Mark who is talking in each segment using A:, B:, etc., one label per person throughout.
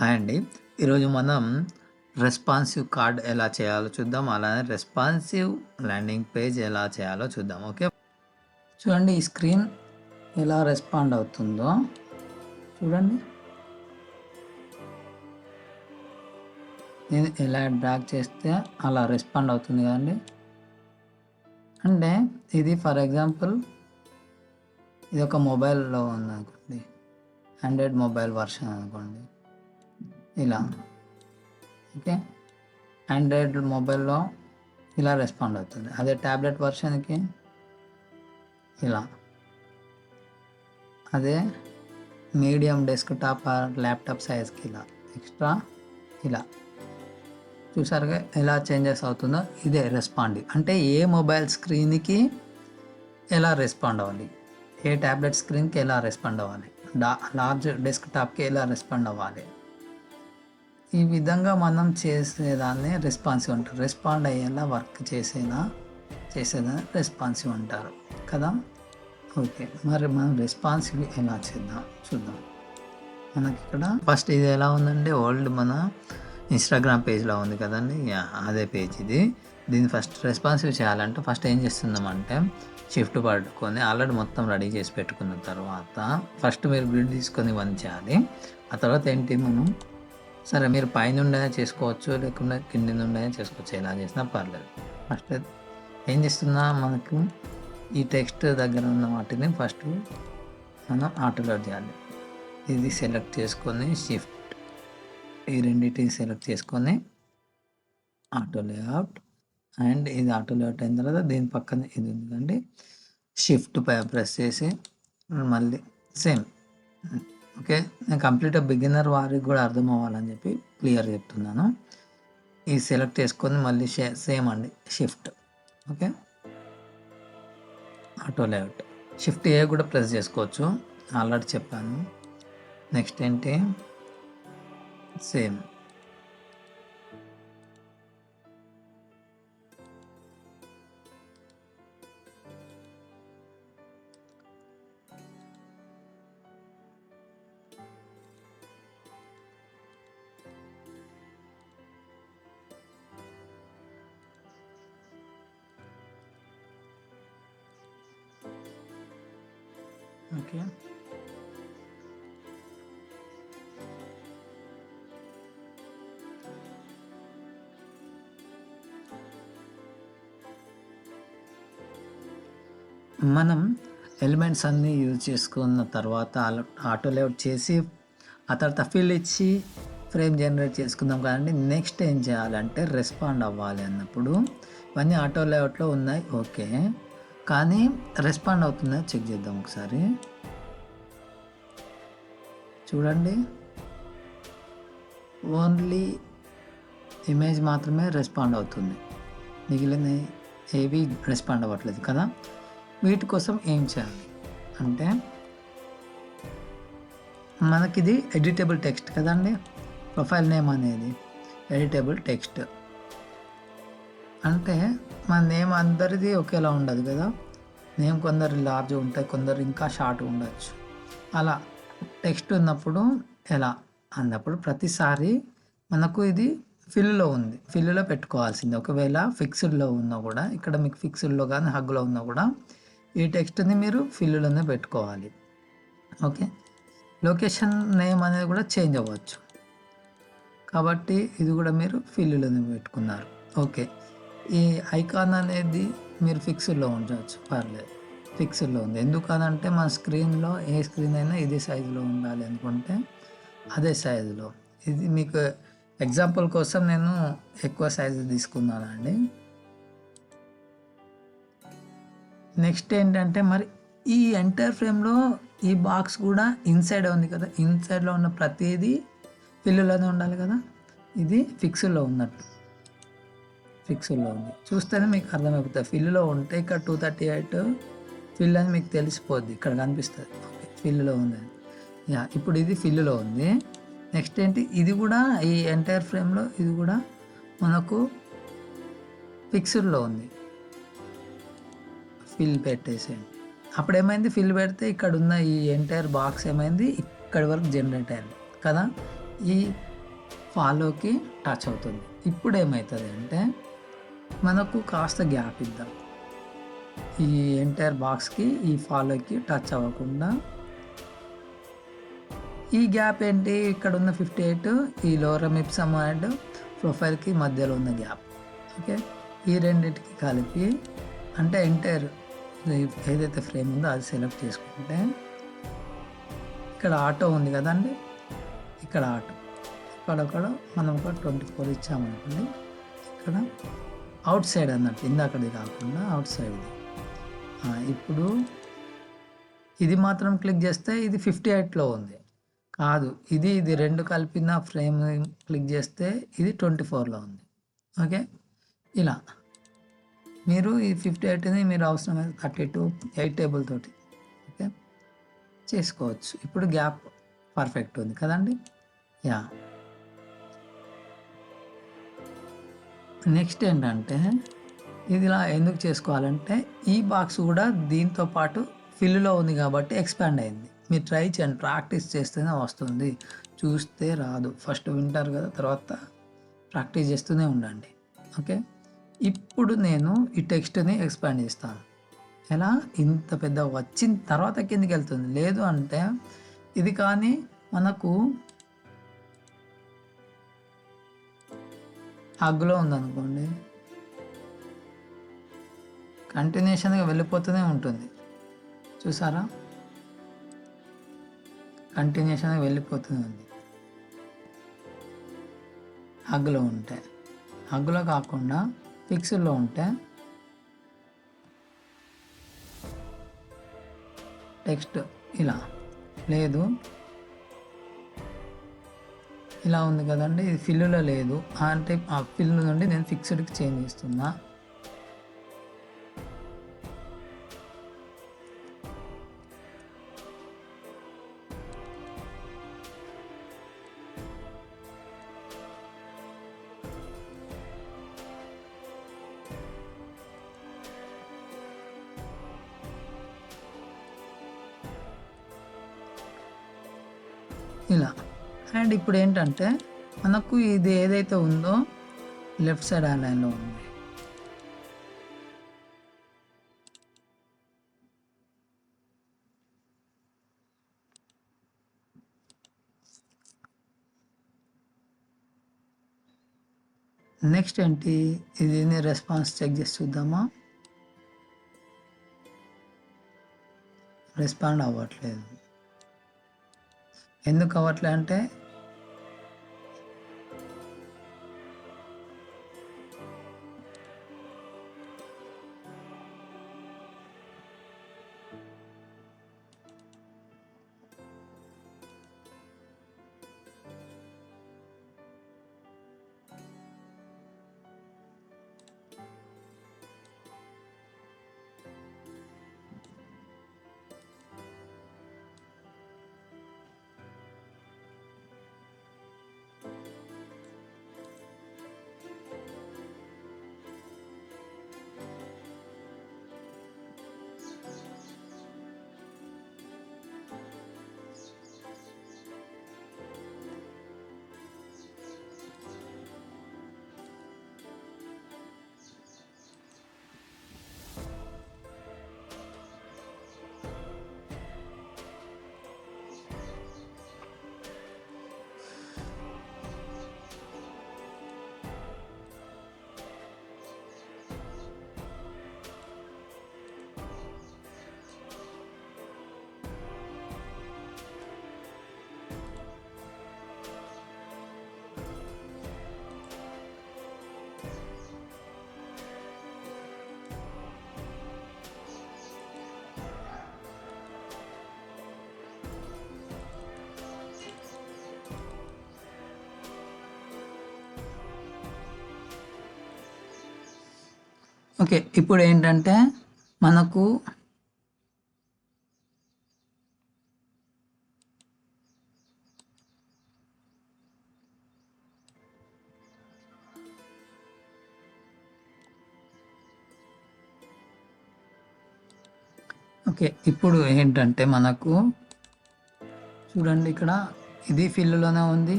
A: Hi అండి. ఈరోజు మనం రెస్పాన్సివ్ కార్డ్ ఎలా చేయాలో చూద్దాం. అలానే రెస్పాన్సివ్ ల్యాండింగ్ పేజ్ ఎలా చేయాలో చూద్దాం. ఓకే? చూడండి ఈ స్క్రీన్ ఎలా రెస్పాండ్ అవుతుందో. చూడండి. నేను ఎలా డ్రాగ్ చేస్తే అలా రెస్పాండ్ అవుతుంది కదండి. అంటే ఇది ఫర్ ఎగ్జాంపుల్ ఇది ఒక మొబైల్లో ఉంది అనుకోండి ఆండ్రాయిడ్ మొబైల్ వర్షన్ అనుకోండి. ఇలా. ఓకే? ఆండ్రాయిడ్ మొబైల్లో ఇలా రెస్పాండ్ అవుతుంది. అదే ట్యాబ్లెట్ వర్షన్కి ఇలా. అదే మీడియం డెస్క్టాప్ ల్యాప్టాప్ సైజ్కి ఇలా. ఎక్స్ట్రా ఇలా. చూసారుగా ఎలా చేంజెస్ అవుతుందో? ఇదే రెస్పాండ్ అంటే ఏ మొబైల్ స్క్రీన్కి ఎలా రెస్పాండ్ అవ్వాలి? ఏ ట్యాబ్లెట్ స్క్రీన్కి ఎలా రెస్పాండ్ అవ్వాలి? డా లార్జ్ డెస్క్టాప్కి ఎలా రెస్పాండ్ అవ్వాలి? ఈ విధంగా మనం చేసేదాన్ని రెస్పాన్సివ్ అంటారు. రెస్పాండ్ అయ్యేలా వర్క్ చేసేలా చేసేదాన్ని రెస్పాన్సివ్ అంటారు. కదా? ఓకే. మరి మనం రెస్పాన్సివ్ ఎలా చేద్దాం? చూద్దాం. మనకి ఇక్కడ ఫస్ట్ ఇది ఎలా ఉందంటే ఓల్డ్ మన ఇన్స్టాగ్రామ్ పేజ్లో ఉంది కదండి. అదే పేజ్ ఇది. దీన్ని ఫస్ట్ రెస్పాన్సివ్ చేయాలంటే ఫస్ట్ ఏం చేస్తున్నామంటే షిఫ్ట్ పట్టుకొని ఆల్రెడీ మొత్తం రెడీ చేసి పెట్టుకున్న తర్వాత ఫస్ట్ మీరు గ్రిడ్ తీసుకొని వన్ చేయాలి. ఆ తర్వాత ఏంటి మనం సరే మీరు పైన ఉండేనే చేసుకోవచ్చు లేకుండా కింద ఉండేనే చేసుకోవచ్చు. ఎలా చేసినా పర్లేదు. ఫస్ట్ ఏం చేస్తున్నా మనకు ఈ టెక్స్ట్ దగ్గర ఉన్న వాటిని ఫస్ట్ మనం ఆటోలో చేయాలి ఇది సెలెక్ట్ చేసుకొని షిఫ్ట్. ఈ రెండింటిని సెలెక్ట్ చేసుకొని ఆటో లేఅవుట్. అండ్ ఇది ఆటో లేఅవుట్ అయిన తర్వాత దీని పక్కన ఇది ఉందండి. షిఫ్ట్ పై ప్రెస్ చేసి మళ్ళీ సేమ్. ఓకే? నేను కంప్లీట్ బిగినర్ వారికి కూడా అర్థం అవ్వాలని చెప్పి క్లియర్ చెప్తున్నాను. ఇది సెలెక్ట్ చేసుకొని మళ్ళీ సేమ్ అండి. Shift. Okay? Auto layout. Shift A కూడా ప్రెస్ చేసుకోవచ్చు. ఆల్రెడీ చెప్పాను. నెక్స్ట్ ఏంటి? సేమ్. ఓకే. మనం ఎలిమెంట్స్ అన్నీ యూజ్ చేసుకున్న తర్వాత ఆటో లేఅవుట్ చేసి ఆ తర్వాత ఫిల్ ఇచ్చి ఫ్రేమ్ జనరేట్ చేసుకుందాం కదండి. నెక్స్ట్ ఏం చేయాలంటే రెస్పాండ్ అవ్వాలి అన్నప్పుడు. ఇవన్నీ ఆటో లేఅవుట్లో ఉన్నాయి. ఓకే. కానీ రెస్పాండ్ అవుతుందా? చెక్ చేద్దాం ఒకసారి. చూడండి. ఓన్లీ ఇమేజ్ మాత్రమే రెస్పాండ్ అవుతుంది. మిగిలిన ఏవి రెస్పాండ్ అవ్వట్లేదు కదా? వీటి కోసం ఏం చేయాలి? అంటే మనకిది ఎడిటబుల్ టెక్స్ట్ కదండి? ప్రొఫైల్ నేమ్ అనేది ఎడిటబుల్ టెక్స్ట్ అంటే మన నేమ్ అందరిది ఒకేలా ఉండదు కదా. నేమ్ కొందరు లార్జ్ ఉంటాయి కొందరు ఇంకా షార్ట్ ఉండొచ్చు. అలా టెక్స్ట్ ఉన్నప్పుడు ఎలా? అన్నప్పుడు ప్రతిసారి మనకు ఇది ఫిల్లో ఉంది. ఫిల్లో పెట్టుకోవాల్సింది. ఒకవేళ ఫిక్స్డ్లో ఉన్నా కూడా ఇక్కడ మీకు ఫిక్స్డ్లో కానీ హగ్గులో ఉన్నా కూడా ఈ టెక్స్ట్ని మీరు ఫిల్లులోనే పెట్టుకోవాలి. ఓకే? లొకేషన్ నేమ్ అనేది కూడా చేంజ్ అవ్వచ్చు. కాబట్టి ఇది కూడా మీరు ఫిల్లులోనే పెట్టుకున్నారు. ఓకే? ఈ ఐకాన్ అనేది మీరు ఫిక్స్డ్లో ఉంచవచ్చు పర్లేదు. ఫిక్స్డ్లో ఉంది. ఎందుకనంటే మన స్క్రీన్లో ఏ స్క్రీన్ అయినా ఇదే సైజులో ఉండాలి అనుకుంటే అదే సైజులో. ఇది మీకు ఎగ్జాంపుల్ కోసం నేను ఎక్కువ సైజు తీసుకున్నానండి. నెక్స్ట్ ఏంటంటే మరి ఈ ఎంటర్ ఫ్రేమ్లో ఈ బాక్స్ కూడా ఇన్సైడ్ ఉంది కదా. ఇన్సైడ్లో ఉన్న ప్రతిదీ పిల్లులనే ఉండాలి కదా. ఇది ఫిక్స్డ్లో ఉన్నట్టు. ఫిక్స్డ్లో ఉంది. చూస్తేనే మీకు అర్థమైపోతుంది ఫిల్లులో ఉంటే ఇక్కడ టూ థర్టీ ఎయిట్ ఫిల్ అని మీకు తెలిసిపోద్ది. ఇక్కడ కనిపిస్తుంది. ఓకే ఫిల్లులో ఉంది యా ఇప్పుడు ఇది ఫిల్లులో ఉంది. నెక్స్ట్ ఏంటి? ఇది కూడా ఈ ఎంటైర్ ఫ్రేమ్లో ఇది కూడా మనకు ఫిక్స్డ్లో ఉంది. ఫిల్ పెట్టేసేయండి. అప్పుడు ఏమైంది ఫిల్ పెడితే ఇక్కడ ఉన్న ఈ ఎంటైర్ బాక్స్ ఏమైంది? ఇక్కడి వరకు జనరేట్ అయింది. కదా? ఈ ఫాలోకి టచ్ అవుతుంది. ఇప్పుడు ఏమవుతుంది అంటే మనకు కాస్త గ్యాప్ ఇద్దాం. ఈ ఎంటైర్ బాక్స్కి ఈ ఫాలోకి టచ్ అవ్వకుండా. ఈ గ్యాప్ ఏంటి? ఇక్కడ ఉన్న ఫిఫ్టీ ఎయిట్ ఈ లోవర్ మిప్సమ్ అండ్ ప్రొఫైల్కి మధ్యలో ఉన్న గ్యాప్. ఓకే? ఈ రెండింటికి కలిపి అంటే ఎంటైర్ ఏదైతే ఫ్రేమ్ ఉందో అది సెలెక్ట్ చేసుకుంటే ఇక్కడ ఆటో ఉంది కదండి? ఇక్కడ ఆటో. ఇక్కడ మనం ఒక ట్వంటీ ఫోర్ ఇచ్చామనుకోండి. ఇక్కడ అవుట్ సైడ్ అన్నట్టు ఇందాకది కాకుండా అవుట్ సైడ్. ఇప్పుడు ఇది మాత్రం క్లిక్ చేస్తే ఇది ఫిఫ్టీ ఎయిట్లో ఉంది. కాదు ఇది ఇది రెండు కలిపిన ఫ్రేమ్ క్లిక్ చేస్తే ఇది ట్వంటీ ఫోర్లో ఉంది. ఓకే? ఇలా. మీరు ఈ ఫిఫ్టీ ఎయిట్ని మీరు అవసరమైతే థర్టీ టూ ఎయిట్ టేబుల్ తోటి ఓకే? చేసుకోవచ్చు. ఇప్పుడు గ్యాప్ పర్ఫెక్ట్ ఉంది కదండి? యా. నెక్స్ట్ ఏంటంటే ఇది ఇలా ఎందుకు చేసుకోవాలంటే ఈ బాక్స్ కూడా దీంతో పాటు ఫిల్లులో ఉంది కాబట్టి ఎక్స్పాండ్ అయింది. మీరు ట్రై చేయండి ప్రాక్టీస్ చేస్తేనే వస్తుంది. చూస్తే రాదు. ఫస్ట్ వింటారు కదా తర్వాత ప్రాక్టీస్ చేస్తూనే ఉండండి. ఓకే? ఇప్పుడు నేను ఈ టెక్స్ట్ని ఎక్స్పాండ్ చేస్తాను. ఎలా? ఇంత పెద్ద వచ్చిన తర్వాత కిందికి వెళ్తుంది. లేదు అంటే ఇది కానీ మనకు హగ్గులో ఉందనుకోండి కంటిన్యూషన్గా వెళ్ళిపోతూనే ఉంటుంది. చూసారా? కంటిన్యూషన్గా వెళ్ళిపోతూనే ఉంది. హగ్గులో ఉంటే హగ్గులో కాకుండా ఫిక్స్డ్లో ఉంటే టెక్స్ట్ ఇలా లేదు ఇలా ఉంది కదండి ఇది ఫిల్లులో లేదు. అంటే ఆ ఫిల్లు నుండి నేను ఫిక్స్డ్కి చేంజ్ చేస్తున్నా. ఇలా. అండ్ ఇప్పుడు ఏంటంటే మనకు ఇది ఏదైతే ఉందో లెఫ్ట్ సైడ్ ఆ లైన్లో ఉంది. నెక్స్ట్ ఏంటి? ఇది రెస్పాన్స్ చెక్ చేసి చూద్దామా? రెస్పాండ్ అవ్వట్లేదు. ఎందుకు అవ్వట్లే అంటే ఓకే ఇప్పుడు ఏంటంటే మనకు ఓకే ఇప్పుడు ఏంటంటే మనకు చూడండి ఇక్కడ ఇది ఫిల్లులోనే ఉంది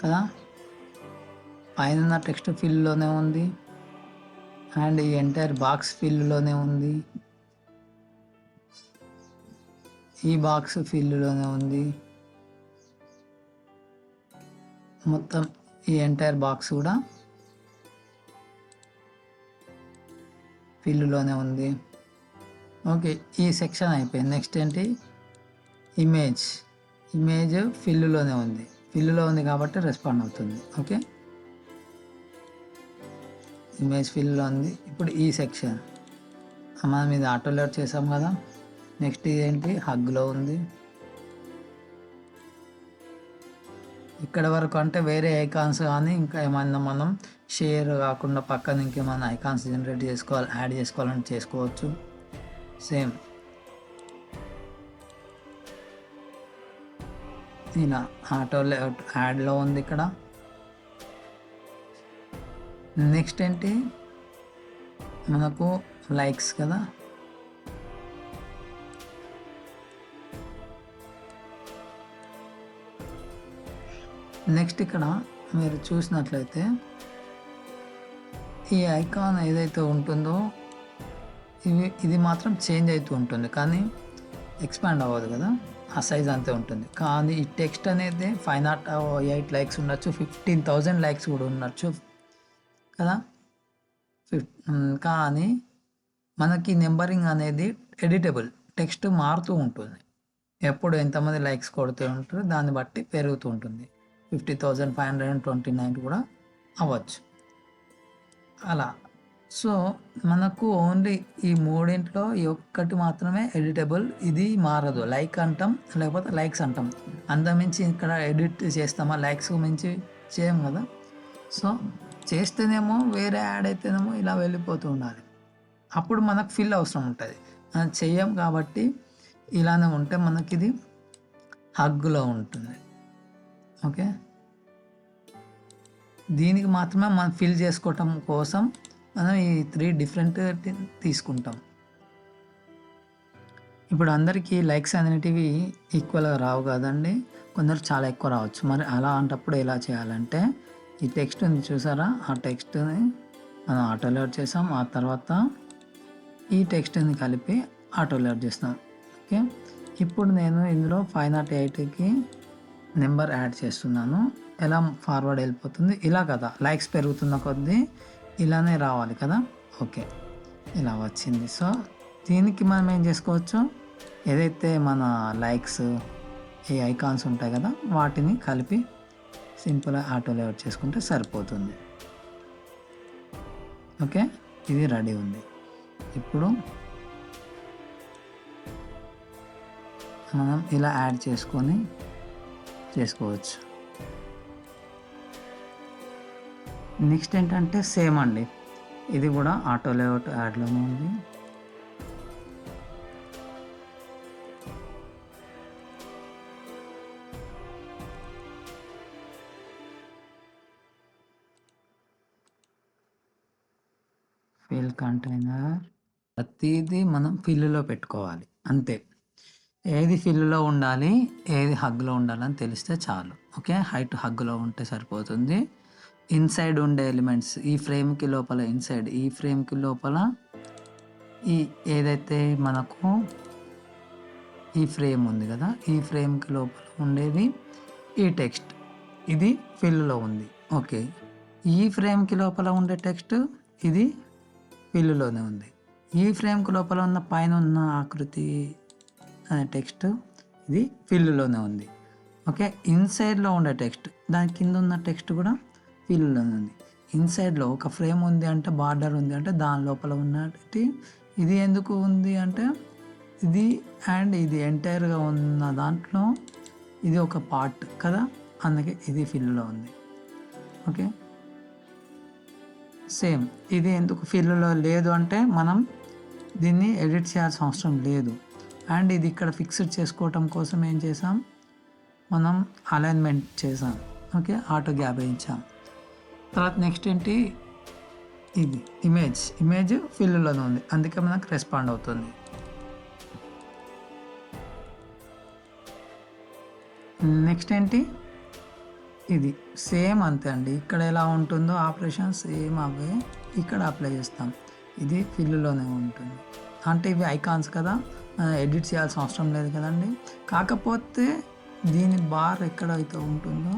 A: కదా? పైన టెక్స్ట్ ఫీల్డ్లోనే ఉంది. అండ్ ఈ ఎంటైర్ బాక్స్ ఫిల్లోనే ఉంది. ఈ బాక్స్ ఫిల్లోనే ఉంది. మొత్తం ఈ ఎంటైర్ బాక్స్ కూడా ఫిల్లులోనే ఉంది. ఓకే ఈ సెక్షన్ అయిపోయింది. నెక్స్ట్ ఏంటి? ఇమేజ్. ఇమేజ్ ఫిల్లులోనే ఉంది. ఫిల్లులో ఉంది కాబట్టి రెస్పాండ్ అవుతుంది. ఓకే? ఇమేజ్ ఫిల్లులో ఉంది ఇప్పుడు ఈ సెక్షన్. మనం ఇది ఆటోలోడ్ చేసాం కదా. నెక్స్ట్ ఏంటి? హగ్లో ఉంది. ఇక్కడ వరకు అంటే వేరే ఐకాన్స్ కానీ ఇంకా ఏమైనా మనం షేర్ కాకుండా పక్కన ఇంకేమైనా ఐకాన్స్ జనరేట్ చేసుకోవాలి యాడ్ చేసుకోవాలని చేసుకోవచ్చు. సేమ్. ఇలా ఆటో యాడ్లో ఉంది ఇక్కడ. నెక్స్ట్ ఏంటి? మనకు లైక్స్ కదా? నెక్స్ట్ ఇక్కడ మీరు చూసినట్లయితే ఈ ఐకాన్ ఏదైతే ఉంటుందో ఇవి ఇది మాత్రం చేంజ్ అవుతూ ఉంటుంది. కానీ ఎక్స్పాండ్ అవ్వదు కదా? ఆ సైజ్ అంతే ఉంటుంది. కానీ ఈ టెక్స్ట్ అనేది ఫైవ్ నాట్ ఎయిట్ లైక్స్ ఉండొచ్చు ఫిఫ్టీన్ థౌజండ్ లైక్స్ కూడా ఉండొచ్చు. కదా? ఫిఫ్ కానీ మనకి నెంబరింగ్ అనేది ఎడిటబుల్. టెక్స్ట్ మారుతూ ఉంటుంది. ఎప్పుడు ఎంతమంది లైక్స్ కొడుతూ ఉంటారో దాన్ని బట్టి పెరుగుతూ ఉంటుంది. Fifty thousand five hundred and twenty nine కూడా అవ్వచ్చు. అలా. సో మనకు ఓన్లీ ఈ మూడింట్లో ఒక్కటి మాత్రమే ఎడిటబుల్. ఇది మారదు. లైక్ అంటాం లేకపోతే లైక్స్ అంటాం. అంతమించి ఇక్కడ ఎడిట్ చేస్తామా? లైక్స్ మించి చేయం కదా? సో చేస్తేనేమో వేరే యాడ్ అయితేనేమో ఇలా వెళ్ళిపోతూ ఉండాలి. అప్పుడు మనకు ఫిల్ అవసరం ఉంటుంది. మనం చెయ్యం కాబట్టి ఇలానే ఉంటే మనకి ఇది హగ్గులో ఉంటుంది. ఓకే? దీనికి మాత్రమే మనం ఫిల్ చేసుకోవటం కోసం మనం ఈ త్రీ డిఫరెంట్ తీసుకుంటాం. ఇప్పుడు అందరికీ లైక్స్ అనేటివి ఈక్వల్గా రావు కదండి. కొందరు చాలా ఎక్కువ రావచ్చు. మరి అలా అంటప్పుడు ఎలా చేయాలంటే ఈ టెక్స్ట్ ఉంది చూసారా? ఆ టెక్స్ట్ని మనం ఆటోలోడ్ చేసాం. ఆ తర్వాత ఈ టెక్స్ట్ని కలిపి ఆటోలోడ్ చేస్తాం ఓకే ఇప్పుడు నేను ఇందులో ఫైవ్ నాట్ ఎయిట్కి నెంబర్ యాడ్ చేస్తున్నాను. ఎలా ఫార్వర్డ్ వెళ్ళిపోతుంది? ఇలా కదా. లైక్స్ పెరుగుతున్న కొద్దీ ఇలానే రావాలి కదా. ఓకే ఇలా వచ్చింది. సో దీనికి మనం ఏం చేసుకోవచ్చు? ఏదైతే మన లైక్స్ ఈ ఐకాన్స్ ఉంటాయి కదా వాటిని కలిపి సింపుల్గా ఆటో లేఅవుట్ చేసుకుంటే సరిపోతుంది. ఓకే? ఇది రెడీ ఉంది. ఇప్పుడు మనం ఇలా యాడ్ చేసుకొని చేసుకోవచ్చు. నెక్స్ట్ ఏంటంటే సేమ్ అండి. ఇది కూడా ఆటో లేఅవుట్ యాడ్లోనే ఉంది. కంటైనర్ ప్రతిదీ మనం ఫిల్లులో పెట్టుకోవాలి. అంతే. ఏది ఫిల్లులో ఉండాలి ఏది హగ్గులో ఉండాలని తెలిస్తే చాలు. ఓకే? హైట్ హగ్గులో ఉంటే సరిపోతుంది. ఇన్సైడ్ ఉండే ఎలిమెంట్స్ ఈ ఫ్రేమ్కి లోపల ఇన్సైడ్ ఈ ఫ్రేమ్కి లోపల ఈ ఏదైతే మనకు ఈ ఫ్రేమ్ ఉంది కదా ఈ ఫ్రేమ్కి లోపల ఉండేది ఈ టెక్స్ట్. ఇది ఫిల్లులో ఉంది. ఓకే. ఈ ఫ్రేమ్కి లోపల ఉండే టెక్స్ట్ ఇది ఫిల్లులోనే ఉంది. ఈ ఫ్రేమ్కి లోపల ఉన్న పైన ఉన్న ఆకృతి అనే టెక్స్ట్ ఇది ఫిల్లులోనే ఉంది. ఓకే? ఇన్సైడ్లో ఉండే టెక్స్ట్. దాని కింద ఉన్న టెక్స్ట్ కూడా ఫిల్లులోనే ఉంది. ఇన్సైడ్లో ఒక ఫ్రేమ్ ఉంది అంటే బార్డర్ ఉంది అంటే దాని లోపల ఉన్నటి ఇది ఎందుకు ఉంది అంటే ఇది అండ్ ఇది ఎంటైర్గా ఉన్న దాంట్లో ఇది ఒక పార్ట్ కదా? అందుకే ఇది ఫిల్లులో ఉంది. ఓకే? సేమ్. ఇది ఎందుకు ఫీల్డ్లో లేదు అంటే మనం దీన్ని ఎడిట్ చేయాల్సిన అవసరం లేదు. అండ్ ఇది ఇక్కడ ఫిక్స్డ్ చేసుకోవటం కోసం ఏం చేసాం మనం అలైన్మెంట్ చేసాం ఓకే? Auto gap వేయించాం. తర్వాత నెక్స్ట్ ఏంటి? ఇది ఇమేజ్. ఇమేజ్ ఫీల్డ్లోనే ఉంది. అందుకే మనకు రెస్పాండ్ అవుతుంది. నెక్స్ట్ ఏంటి? ఇది సేమ్ అంతే అండి. ఇక్కడ ఎలా ఉంటుందో ఆపరేషన్ సేమ్ అవే ఇక్కడ అప్లై చేస్తాం. ఇది ఫిల్లులోనే ఉంటుంది. అంటే ఇవి ఐకాన్స్ కదా ఎడిట్ చేయాల్సిన అవసరం లేదు కదండి. కాకపోతే దీని బార్ ఎక్కడైతే ఉంటుందో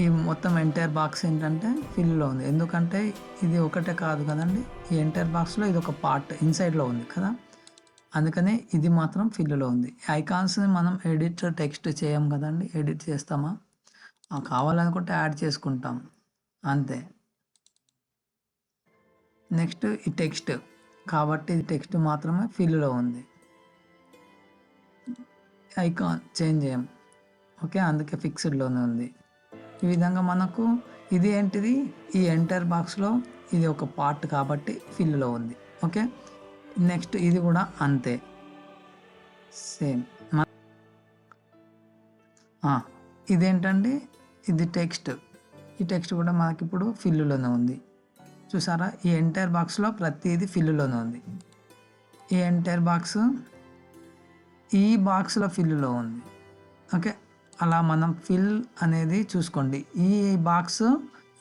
A: ఈ మొత్తం ఎంటైర్ బాక్స్ ఏంటంటే ఫిల్లో ఉంది. ఎందుకంటే ఇది ఒకటే కాదు కదండి. ఈ ఎంటైర్ బాక్స్లో ఇది ఒక పార్ట్ ఇన్సైడ్లో ఉంది కదా. అందుకనే ఇది మాత్రం ఫిల్లులో ఉంది. ఐకాన్స్ని మనం ఎడిట్ టెక్స్ట్ చేయం కదండి ఎడిట్ చేస్తామా? ఆ కావాలనుకుంటే యాడ్ చేసుకుంటాం. అంతే. నెక్స్ట్ ఈ టెక్స్ట్. కాబట్టి టెక్స్ట్ మాత్రమే ఫిల్లులో ఉంది. ఐకాన్ చేంజ్ చేయం. ఓకే అందుకే ఫిక్స్డ్లోనే ఉంది. ఈ విధంగా మనకు ఇది ఏంటిది? ఈ ఎంటర్ బాక్స్లో ఇది ఒక పార్ట్ కాబట్టి ఫిల్లులో ఉంది. ఓకే? నెక్స్ట్ ఇది కూడా అంతే. సేమ్. ఇదేంటండి? ఇది టెక్స్ట్. ఈ టెక్స్ట్ కూడా మనకి ఇప్పుడు ఫిల్లులోనే ఉంది. చూసారా? ఈ ఎంటైర్ బాక్స్లో ప్రతిదీ ఫిల్లులోనే ఉంది. ఈ ఎంటైర్ బాక్స్ ఈ బాక్స్లో ఫిల్లులో ఉంది. ఓకే? అలా మనం ఫిల్ అనేది చూసుకోండి. ఈ బాక్స్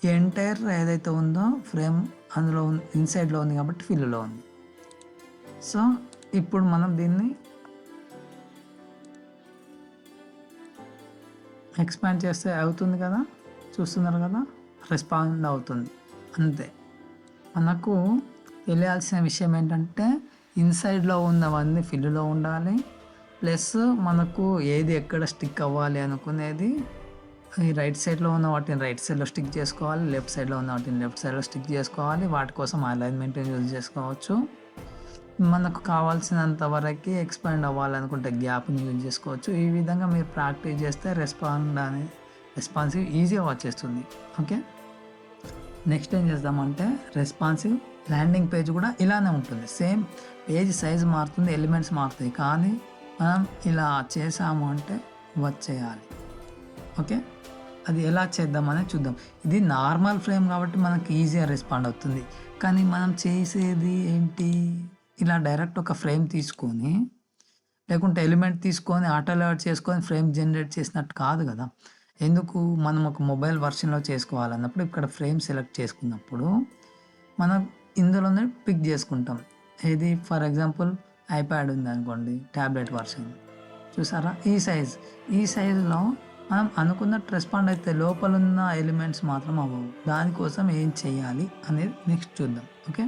A: ఎంటైర్ ఏదైతే ఉందో ఫ్రేమ్ అందులో ఇన్సైడ్లో ఉంది కాబట్టి ఫిల్లులో ఉంది. సో ఇప్పుడు మనం దీన్ని ఎక్స్పాండ్ చేస్తే అవుతుంది కదా? చూస్తున్నారు కదా? రెస్పాండ్ అవుతుంది. అంతే. మనకు తెలియాల్సిన విషయం ఏంటంటే ఇన్సైడ్లో ఉన్నవన్నీ ఫిల్లులో ఉండాలి. ప్లస్ మనకు ఏది ఎక్కడ స్టిక్ అవ్వాలి అనుకునేది ఈ రైట్ సైడ్లో ఉన్న వాటిని రైట్ సైడ్లో స్టిక్ చేసుకోవాలి. లెఫ్ట్ సైడ్లో ఉన్న వాటిని లెఫ్ట్ సైడ్లో స్టిక్ చేసుకోవాలి. వాటి కోసం అలైన్మెంట్ యూజ్ చేసుకోవచ్చు. మనకు కావాల్సినంత వరకు ఎక్స్పాండ్ అవ్వాలనుకుంటే గ్యాప్ని యూజ్ చేసుకోవచ్చు. ఈ విధంగా మీరు ప్రాక్టీస్ చేస్తే రెస్పాండ్ అనేది రెస్పాన్సివ్ ఈజీగా వచ్చేస్తుంది. ఓకే నెక్స్ట్ ఏం చేద్దామంటే రెస్పాన్సివ్ ల్యాండింగ్ పేజ్ కూడా ఇలానే ఉంటుంది. సేమ్ పేజ్ సైజ్ మారుతుంది ఎలిమెంట్స్ మారుతాయి. కానీ మనం ఇలా చేసాము అంటే వచ్చేయాలి. ఓకే అది ఎలా చేద్దామని చూద్దాం. ఇది నార్మల్ ఫ్రేమ్ కాబట్టి మనకి ఈజీగా రెస్పాండ్ అవుతుంది. కానీ మనం చేసేది ఏంటి? ఇలా డైరెక్ట్ ఒక ఫ్రేమ్ తీసుకొని లేకుంటే ఎలిమెంట్ తీసుకొని ఆటోలేట్ చేసుకొని ఫ్రేమ్ జనరేట్ చేసినట్టు కాదు కదా. ఎందుకు? మనం ఒక మొబైల్ వర్షన్లో చేసుకోవాలన్నప్పుడు ఇక్కడ ఫ్రేమ్ సెలెక్ట్ చేసుకున్నప్పుడు మనం ఇందులోనే పిక్ చేసుకుంటాం. ఏది? ఫర్ ఎగ్జాంపుల్ ఐప్యాడ్ ఉంది అనుకోండి ట్యాబ్లెట్ వర్షన్. చూసారా? ఈ సైజ్. ఈ సైజులో మనం అనుకున్నట్టు రెస్పాండ్ అయితే లోపల ఉన్న ఎలిమెంట్స్ మాత్రం అవ్వవు. దానికోసం ఏం చేయాలి అనేది నెక్స్ట్ చూద్దాం. ఓకే?